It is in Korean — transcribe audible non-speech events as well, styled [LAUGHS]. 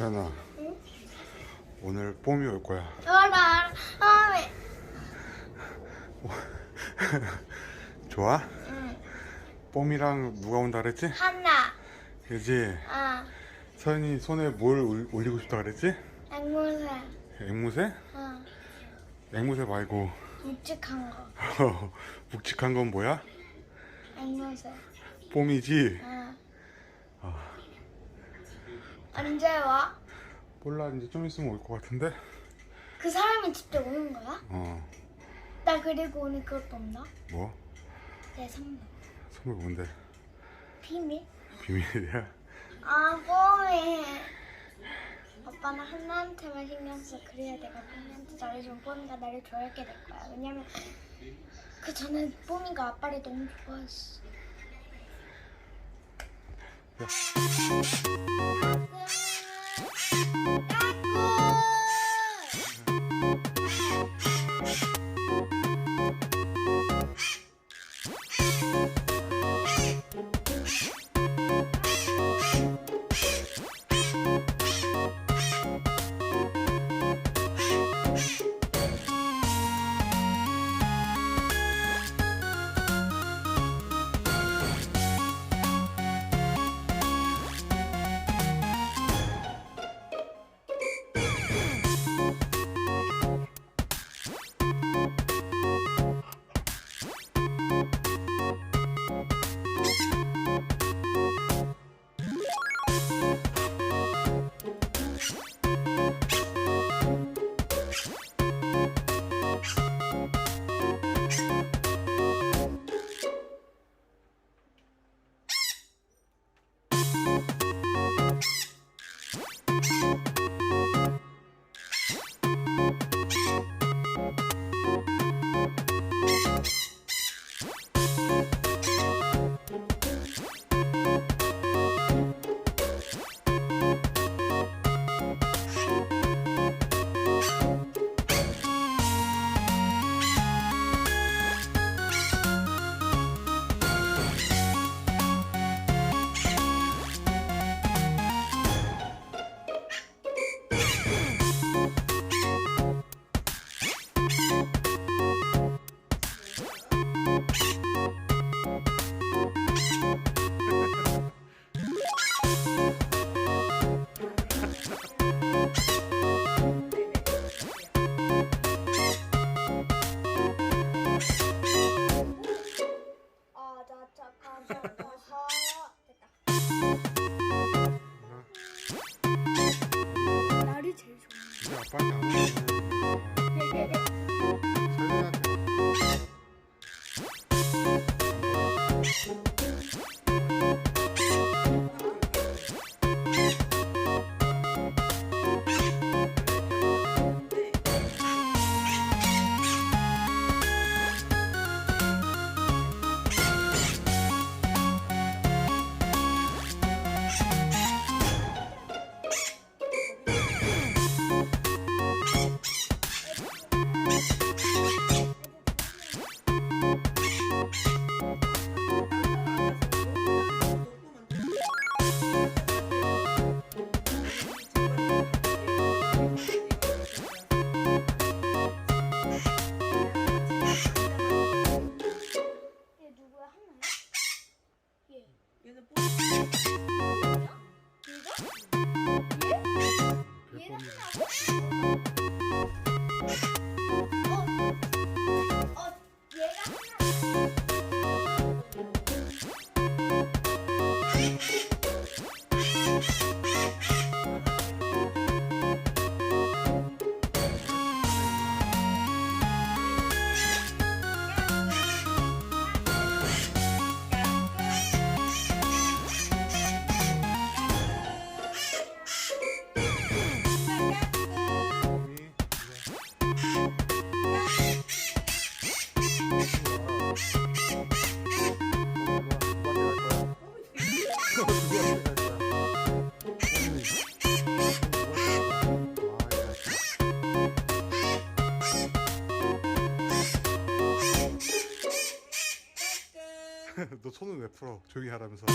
서연아 오늘 봄이 올 거야 알아, 알아. 좋아? 응. 봄이랑 누가 온다 그랬지? 하나. 그지? 아, 서연이 손에 뭘 올- 올리고 싶다 그랬지? 앵무새. 앵무새? 어, 앵무새 말고 묵직한 거. [LAUGHS] 묵직한 건 뭐야? 앵무새. 봄이지? 어. 언제 와? 몰라 이제 좀 있으면 올 것 같은데? 그 사람이 직접 오는 거야? 어 나 그리고 오늘 그것도 없나? 뭐? 내 선물. 선물 뭔데? 비밀? 비밀이야? 아, 뽀미. 아빠는 하나한테만 신경 써. 그래야 내가 뽀미한테 잘해주면 뽀미가 나를 좋아하게 될 거야. 왜냐면 그 전에 뽀미가 아빠를 너무 좋아했어. 아, 나 잠깐 잠깐서 됐다. 날이 제일 좋아. 이제 아빠한테 안 오면 서 Konuyu. 너 손을 왜 풀어? 조용히 하라면서.